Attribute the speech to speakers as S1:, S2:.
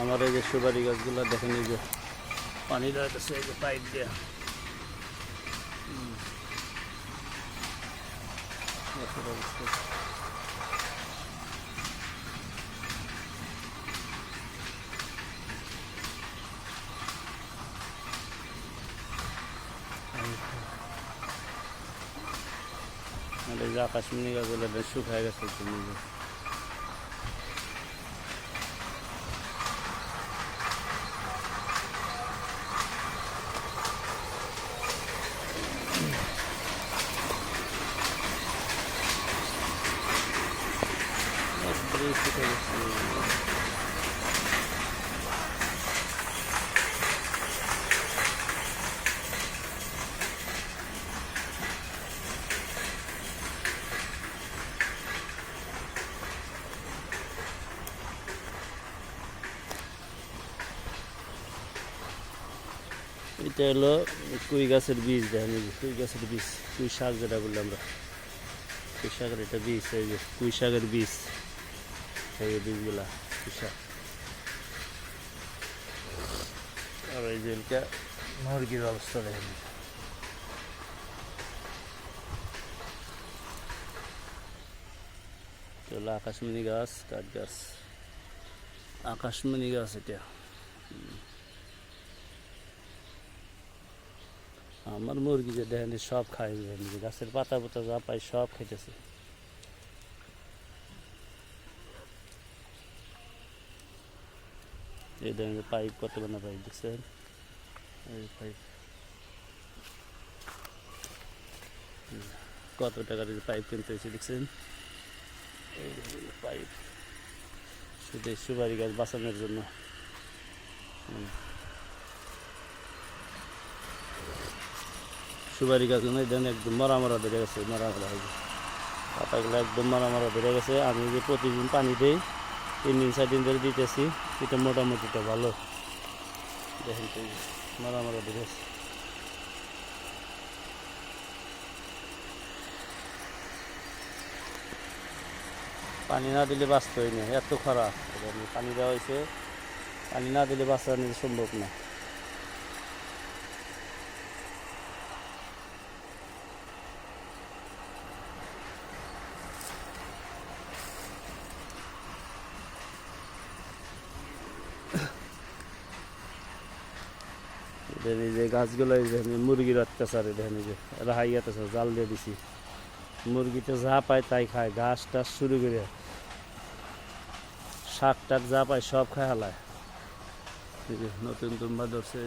S1: আমার এই যে সুপারি গাছগুলো দেখেন এই যে পানি রয়েছে এই যে পাইপ দেওয়া হুম। গাছের অবস্থা। আর যে আকাশমণি গাছগুলো শুকায় গেছে তুমি যে একবারেই শুকিয়ে গেছে। এটা হলো কুই গাছের বীজ, দেখেন কুই গাছের বীজ, কুই শাক যেটা বললাম আমরা। কুই শাকের এটা বীজ, এই যে কুই শাকের বীজ। এই বীজগুলা শাক আর এই এটা মুরগির অবস্থা দেখেন। হলো আকাশমণি গাছ, কাঠ গাছ। আকাশমণি গাছ এটা। আমার মুরগি যে দেখেন, সব খাই গাছের পাতা পাতা যা পাই সব খেতেছে এই দেখেন পাইপ কত বানা পাইপ দেখছেন এই পাইপ কত টাকার পাইপ কিনতে হয়েছে দেখছেন এই পাইপ এই সুপারি গাছ বাঁচানোর জন্য। সুপারি গাছগুলো দেন একদম মরা মরা ধরে গেছে মরা মরা হয়েছে পাতাগুলো একদম মরা মরা ধরে গেছে আমি যে প্রতিদিন পানি দিই তিন দিন, চার দিন ধরে দিতেছি। এটা মোটামুটিটা ভালো। দেখেন তো মারা মারা গেছে। পানি না দিলে বাঁচতেই না, এত খরা পানি দেওয়া হয়েছে। পানি না দিলে বাঁচানো সম্ভব না। এই যে গাছগুলো এই আমি মুরগির অত্যাচারে দেখেন এই যে রাহাই অত্যাচার জাল দিয়ে দিছি। মুরগিতে যা পায় তাই খায়, ঘাস টাস শুরু করে। শাক টাক যা পায় সব খায় হালায়। নতুন তুম্বা ধরছে